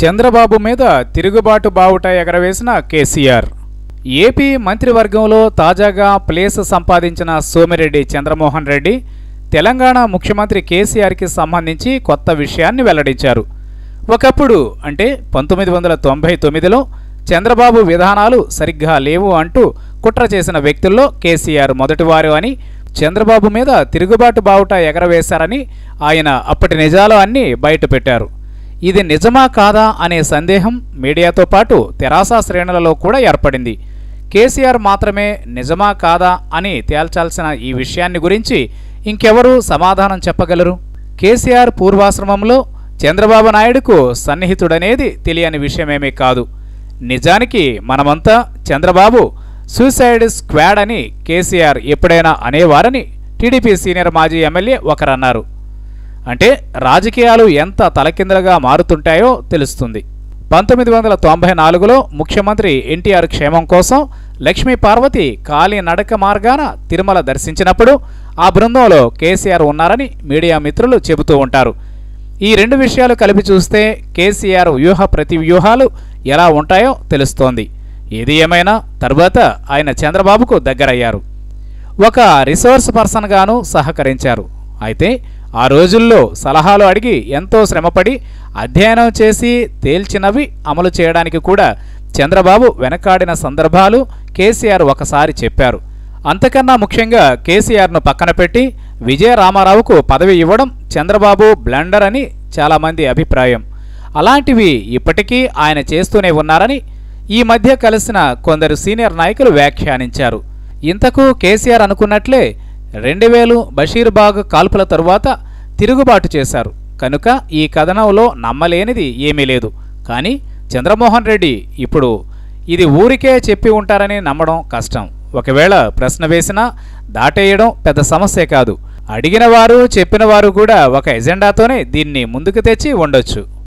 చంద్రబాబు మీద తిరుగుబాటు బావుట ఎగరవేసిన కేసీఆర్. ఏపీ మంత్రివర్గంలో తాజాగా ప్లేస్ సంపాదించిన సోమిరెడ్డి చంద్రమోహన్ రెడ్డి తెలంగాణ ముఖ్యమంత్రి కేసీఆర్కి సంబంధించి కొత్త విషయాన్ని వెల్లడించారు. ఒకప్పుడు అంటే పంతొమ్మిది వందల తొంభై తొమ్మిదిలో చంద్రబాబు విధానాలు సరిగ్గా లేవు అంటూ కుట్ర చేసిన వ్యక్తుల్లో కేసీఆర్ మొదటివారు అని చంద్రబాబు మీద తిరుగుబాటు బావుట ఎగరవేశారని ఆయన అప్పటి నిజాలు అన్నీ బయటపెట్టారు. ఇది నిజమా కాదా అనే సందేహం మీడియాతో పాటు తెరాస శ్రేణులలో కూడా ఏర్పడింది. కేసీఆర్ మాత్రమే నిజమా కాదా అని తేల్చాల్సిన ఈ విషయాన్ని గురించి ఇంకెవరూ సమాధానం చెప్పగలరు? కేసీఆర్ పూర్వాశ్రమంలో చంద్రబాబు నాయుడుకు సన్నిహితుడనేది తెలియని విషయమేమీ కాదు. నిజానికి మనమంతా చంద్రబాబు సూసైడ్ స్క్వాడ్ అని కేసీఆర్ ఎప్పుడైనా అనేవారని టీడీపీ సీనియర్ మాజీ ఎమ్మెల్యే ఒకరన్నారు. అంటే రాజకీయాలు ఎంత తలకిందలుగా మారుతుంటాయో తెలుస్తుంది. పంతొమ్మిది వందల తొంభై నాలుగులో ముఖ్యమంత్రి ఎన్టీఆర్ క్షేమం కోసం లక్ష్మీ పార్వతి కాలి నడక మార్గాన తిరుమల దర్శించినప్పుడు ఆ బృందంలో కేసీఆర్ ఉన్నారని మీడియా మిత్రులు చెబుతూ ఉంటారు. ఈ రెండు విషయాలు కలిపి చూస్తే కేసీఆర్ వ్యూహ ప్రతి వ్యూహాలు ఎలా ఉంటాయో తెలుస్తోంది. ఏది ఏమైనా తర్వాత ఆయన చంద్రబాబుకు దగ్గరయ్యారు. ఒక రిసోర్స్ పర్సన్గాను సహకరించారు. అయితే ఆ రోజుల్లో సలహాలు అడిగి ఎంతో శ్రమపడి అధ్యయనం చేసి తేల్చినవి అమలు చేయడానికి కూడా చంద్రబాబు వెనకాడిన సందర్భాలు కేసీఆర్ ఒకసారి చెప్పారు. అంతకన్నా ముఖ్యంగా కేసీఆర్ను పక్కన పెట్టి విజయ రామారావుకు పదవి ఇవ్వడం చంద్రబాబు బ్లండర్ అని చాలామంది అభిప్రాయం. అలాంటివి ఇప్పటికీ ఆయన చేస్తూనే ఉన్నారని ఈ మధ్య కలిసిన కొందరు సీనియర్ నాయకులు వ్యాఖ్యానించారు. ఇంతకు కేసీఆర్ అనుకున్నట్లే రెండు వేలు బషీర్బాగ్ కాల్పుల తరువాత తిరుగుబాటు చేశారు. కనుక ఈ కథనంలో నమ్మలేనిది ఏమీ లేదు. కానీ చంద్రమోహన్ రెడ్డి ఇప్పుడు ఇది ఊరికే చెప్పి ఉంటారని నమ్మడం కష్టం. ఒకవేళ ప్రశ్న వేసినా దాటేయడం పెద్ద సమస్య కాదు. అడిగిన వారు చెప్పిన వారు కూడా ఒక ఎజెండాతోనే దీన్ని ముందుకు తెచ్చి ఉండొచ్చు.